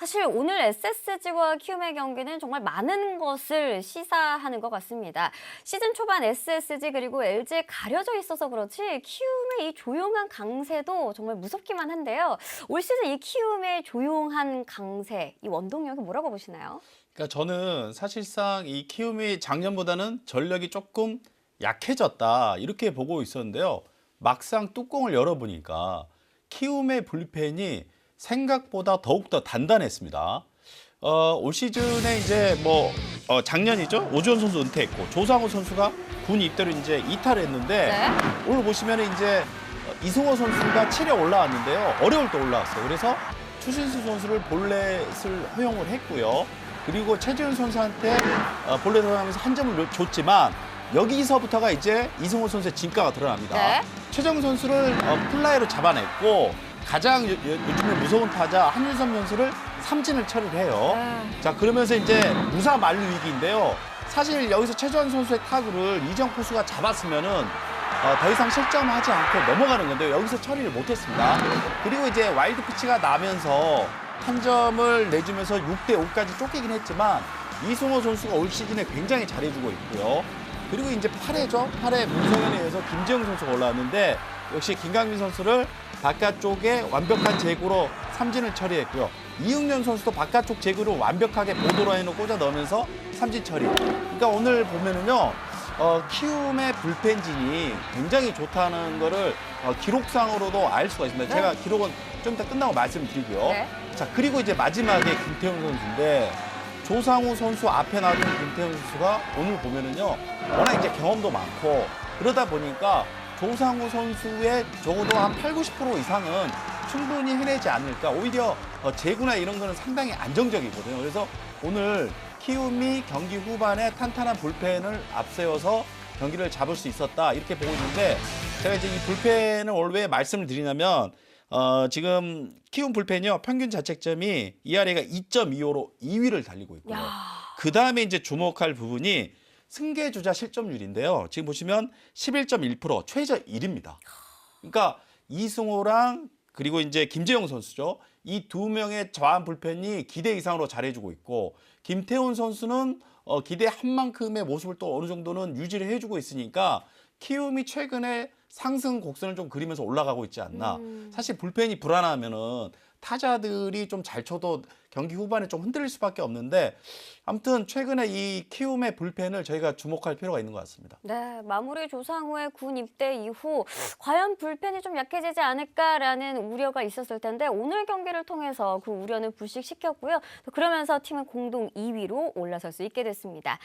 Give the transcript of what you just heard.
사실 오늘 SSG와 키움의 경기는 정말 많은 것을 시사하는 것 같습니다. 시즌 초반 SSG 그리고 LG에 가려져 있어서 그렇지 키움의 이 조용한 강세도 정말 무섭기만 한데요. 올 시즌 이 키움의 조용한 강세, 이 원동력이 뭐라고 보시나요? 그러니까 저는 사실상 이 키움이 작년보다는 전력이 조금 약해졌다 이렇게 보고 있었는데요. 막상 뚜껑을 열어보니까 키움의 불펜이 생각보다 더욱더 단단했습니다. 어, 올 시즌에 이제 뭐 어, 작년이죠 오주원 선수 은퇴했고 조상우 선수가 군 입대로 이제 이탈했는데 네. 오늘 보시면 이제 어, 이승호 선수가 7회 올라왔는데요. 어려울 때 올라왔어요. 그래서 추신수 선수를 볼넷을 허용을 했고요. 그리고 최지훈 선수한테 어, 볼넷을 허용하면서 한 점을 줬지만 여기서부터가 이제 이승호 선수의 진가가 드러납니다. 네. 최정 선수를 어, 플라이로 잡아냈고 가장 요, 요, 요즘에 무서운 타자 한윤섬 선수를 삼진을 처리를 해요. 네. 자 그러면서 이제 무사 만루 위기인데요. 사실 여기서 최주환 선수의 타구를 이정 포수가 잡았으면은 어, 더 이상 실점하지 않고 넘어가는 건데 여기서 처리를 못했습니다. 그리고 이제 와일드 피치가 나면서 한 점을 내주면서 6대 5까지 쫓기긴 했지만 이승호 선수가 올 시즌에 굉장히 잘해주고 있고요. 그리고 이제 8회죠. 8회 문성현에 의해서 김재영 선수가 올라왔는데 역시 김강민 선수를 바깥쪽에 완벽한 제구로 삼진을 처리했고요. 이응년 선수도 바깥쪽 제구를 완벽하게 보도라인으로 꽂아 넣으면서 삼진 처리. 그러니까 오늘 보면은요. 어, 키움의 불펜진이 굉장히 좋다는 거를 어, 기록상으로도 알 수가 있습니다. 네. 제가 기록은 좀 이따 끝나고 말씀드리고요. 네. 자, 그리고 이제 마지막에 김태훈 선수인데 조상우 선수 앞에 놔둔 김태훈 선수가 오늘 보면은요. 워낙 이제 경험도 많고 그러다 보니까 조상우 선수의 적어도 한 8, 90% 이상은 충분히 해내지 않을까. 오히려 어, 제구나 이런 거는 상당히 안정적이거든요. 그래서 오늘 키움이 경기 후반에 탄탄한 불펜을 앞세워서 경기를 잡을 수 있었다 이렇게 보고 있는데 제가 이제 이 불펜을 오늘 왜 말씀을 드리냐면 어, 지금 키움 불펜이요 평균 자책점이 ERA가 2.25로 2위를 달리고 있고요. 야. 그 다음에 이제 주목할 부분이 승계 주자 실점률인데요. 지금 보시면 11.1% 최저 1입니다. 그러니까 이승호랑 그리고 이제 김재영 선수죠. 이 두 명의 저한 불펜이 기대 이상으로 잘해주고 있고 김태훈 선수는 어, 기대한 만큼의 모습을 또 어느 정도는 유지를 해주고 있으니까 키움이 최근에 상승 곡선을 좀 그리면서 올라가고 있지 않나. 음. 사실 불펜이 불안하면은 타자들이 좀 잘 쳐도 경기 후반에 좀 흔들릴 수밖에 없는데 아무튼 최근에 이 키움의 불펜을 저희가 주목할 필요가 있는 것 같습니다. 네, 마무리 조상우의 군 입대 이후 과연 불펜이 좀 약해지지 않을까라는 우려가 있었을 텐데 오늘 경기를 통해서 그 우려는 불식시켰고요. 그러면서 팀은 공동 2위로 올라설 수 있게 됐습니다.